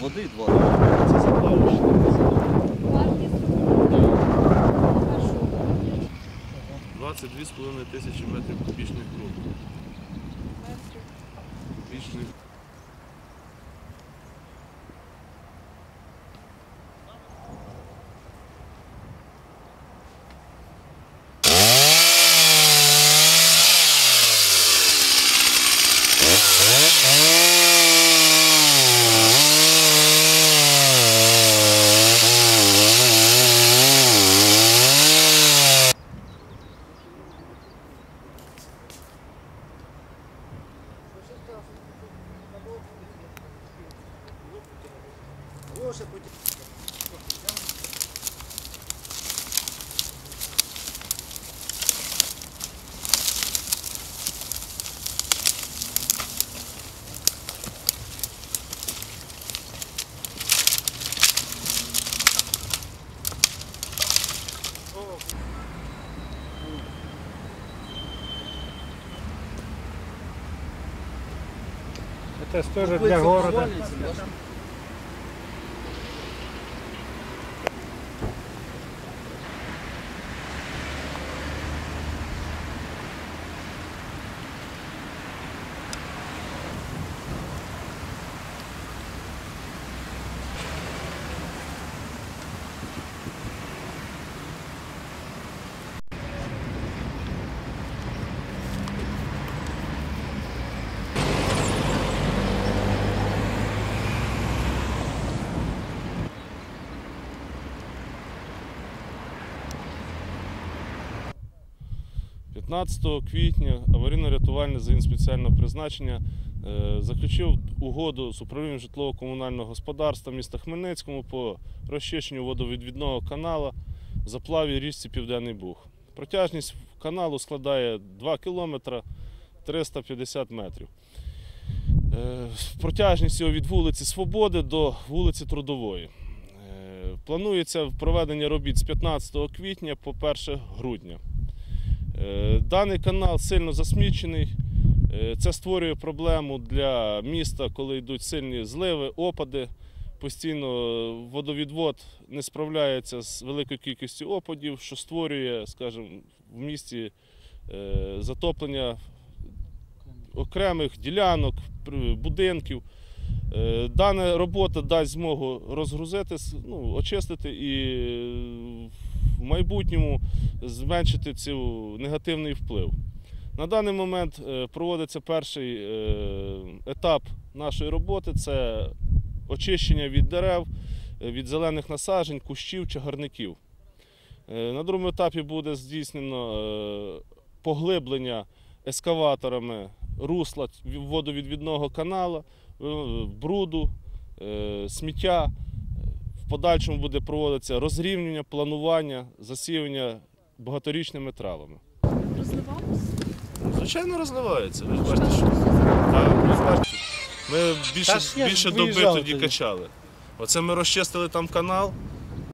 Води два. Це заплавочне. Вартість 22,5 тисячі метрів кубічних грунту. Это тоже для города. – 15 квітня аварійно-рятувальний загін спеціального призначення е, заключив угоду з управлінням житлово-комунального господарства міста Хмельницькому по розчищенню водовідвідного канала в заплаві річці Південний Буг. Протяжність каналу складає 2 кілометри 350 метрів. Е, Протяжність його від вулиці Свободи до вулиці Трудової. Е, Планується проведення робіт з 15 квітня по 1 грудня. Е, Даний канал сильно засмічений. Е, Це створює проблему для міста, коли йдуть сильні зливи, опади. Постійно водовідвод не справляється з великою кількістю опадів, що створює, скажімо, в місті е, затоплення окремих ділянок, будинків. Дана робота дасть змогу розгрузити, ну, очистити і в майбутньому зменшити цю негативний вплив. На даний момент е, проводиться перший е, етап нашої роботи це очищення від дерев, е, від зелених насаджень, кущів, чагарників. На другому етапі буде здійснено поглиблення ескаваторами русла водовідвідного каналу, бруду, сміття. В подальшому буде проводитися розрівнювання, планування, засіювання багаторічними травами. Розливалося? Звичайно, розливається. Ви ж бачите, що так, ви бачите. Ми більше, більше доби тоді. качали. Оце ми розчистили там канал,